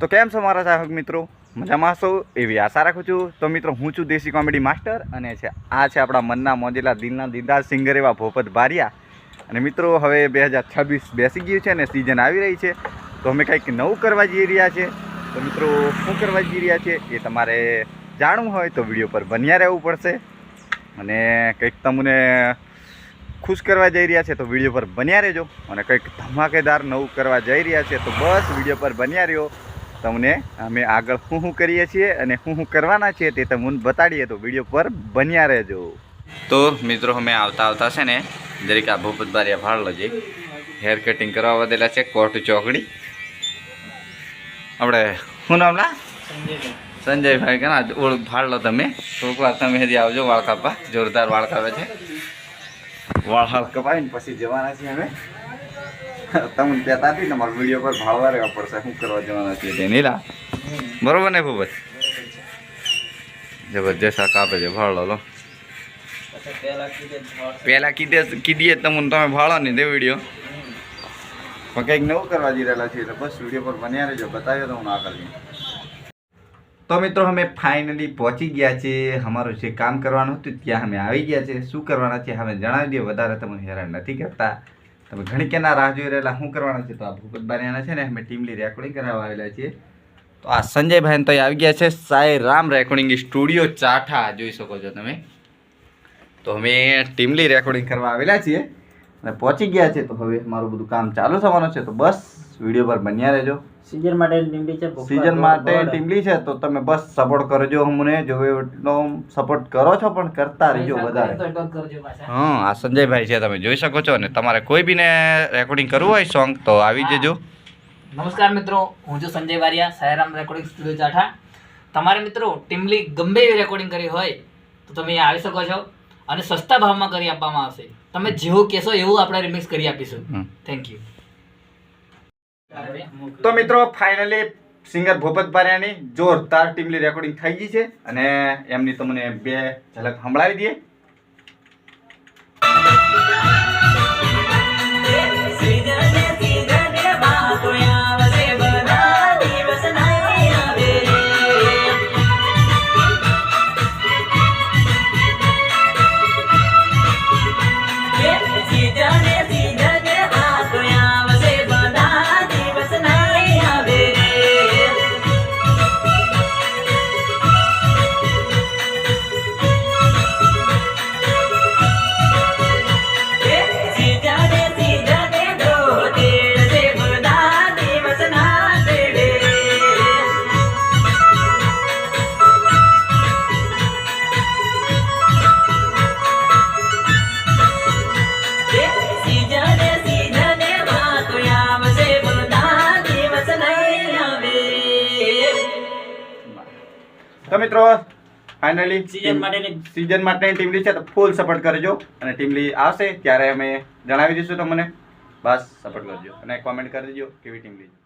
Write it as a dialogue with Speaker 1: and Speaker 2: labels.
Speaker 1: તો કેમ છો મારા ચાહક મિત્રો? મજામાં છો? એવી આશા રાખું છું. તો મિત્રો, હું છું દેશી કોમેડી માસ્ટર અને છે, આ છે આપણા મનના મોજેલા દિલના દિલદાર સિંગર એવા ભોપત ભારિયા. અને મિત્રો, હવે બે હજાર છવ્વીસ બેસી ગયું છે અને સિઝન આવી રહી છે. તો અમે કંઈક નવું કરવા જઈ રહ્યા છે. તો મિત્રો, શું કરવા જઈ રહ્યા છે એ તમારે જાણવું હોય તો વીડિયો પર બન્યા રહેવું પડશે. અને કંઈક તમને ખુશ કરવા જઈ રહ્યા છે તો વીડિયો પર બન્યા રહેજો. અને કંઈક ધમાકેદાર નવું કરવા જઈ રહ્યા છે તો બસ વીડિયો પર બન્યા રહ્યો. તમને અમે આગળ શું શું કરીએ છીએ અને શું શું કરવાના છીએ તે તમને બતાડીએ. તો વીડિયો પર બન્યા રહેજો. તો મિત્રો, અમે આવતા આવતા છે ને, દરેક આ ભૂપત બારિયા ભાળ લજે હેર કટિંગ કરવા વધેલા છે, કોટ ચોકડી. આપણે, શું નામ ના સંજયભાઈ કે ના ઓળખ ભાળ લો તમે. થોડીક વાર તમે હજી આવજો વાળ કાપવા. જોરદાર વાળ કાપે છે. વાળ હાલ કપાવીને પછી જવાના છીએ અમે. તમને કહેતા હતી ને મારો વીડિયો પર ભાળવા રહેવા પડશે શું કરવા જવાના છે? તે નીલા? બરોબર ને ભૂપત? જબરજસ્ત આ કાપે છે ભાળો લો. પહેલા કીધે કીધીએ તમને તમે ભાળો ને તે વીડિયો પણ કંઈક નવું કરવા જઈ રહેલા છીએ એટલે બસ વીડિયો પર બન્યા રહેજો બતાવ્યો તો હું આગળ તો મિત્રો અમે ફાઇનલી પહોંચી ગયા છે અમારું જે કામ કરવાનું હતું ત્યાં અમે આવી ગયા છે શું કરવાના છે અમે જણાવી દઈએ. વધારે તમને હેરાન નથી કરતા. તમે ઘણી કેના રાહ જોઈ રહેલા શું કરવાના છે? તો આ ભૂપત બારિયાના છે ને, અમે ટીમલી રેકોર્ડિંગ કરાવવા આવેલા છીએ. તો આ સંજયભાઈ તો આવી ગયા છે. સાઈ રામ રેકોર્ડિંગ સ્ટુડિયો ચાઠા જોઈ શકો છો તમે. તો અમે ટીમલી રેકોર્ડિંગ કરવા આવેલા છીએ. અને પહોંચી ગયા છે તો હવે મારું બધું કામ ચાલુ થવાનું છે તો બસ વીડિયો પર બન્યા રહેજો.
Speaker 2: સિઝન માટે ટીમલી છે
Speaker 1: સિઝન માટે ટીમલી છે તો તમે બસ સપોર્ટ કરજો અમને જો એટલો સપોર્ટ કરો છો પણ કરતા રહેજો વધારે. હા આ સંજયભાઈ છે તમે જોઈ શકો છો અને તમારે કોઈ બીને રેકોર્ડિંગ કરવું હોય સોંગ તો આવી જજો.
Speaker 2: નમસ્કાર મિત્રો હું છું સંજય વારિયા સાયરામ રેકોર્ડિંગ સ્ટુડિયો ચાઠા તમારે મિત્રો ટીમલી ગમે એવી રેકોર્ડિંગ કરી હોય તો તમે આવી શકો છો. અને સસ્તા ભાવમાં કરી આપવામાં આવશે. તમે જેવું કહેશો એવું આપણે રિમિક્સ કરી આપીશું. થેન્ક યુ
Speaker 1: તો મિત્રો ફાઇનલી સિંગર ભૂપત પારિયાની જોરદાર ટીમલી રેકોર્ડિંગ થઈ ગઈ છે અને એમની તમને બે ઝલક સંભળાવી દઈએ. તો મિત્રો ફાઇનલી
Speaker 2: સીઝન માટેની-
Speaker 1: સીઝન માટેની ટીમલી છે તો ફૂલ સપોર્ટ કરજો અને ટીમલી આવશે ત્યારે અમે જણાવી દઈશું તમને. બસ સપોર્ટ કરજો અને કોમેન્ટ કરી દેજો કેવી ટીમલી છે.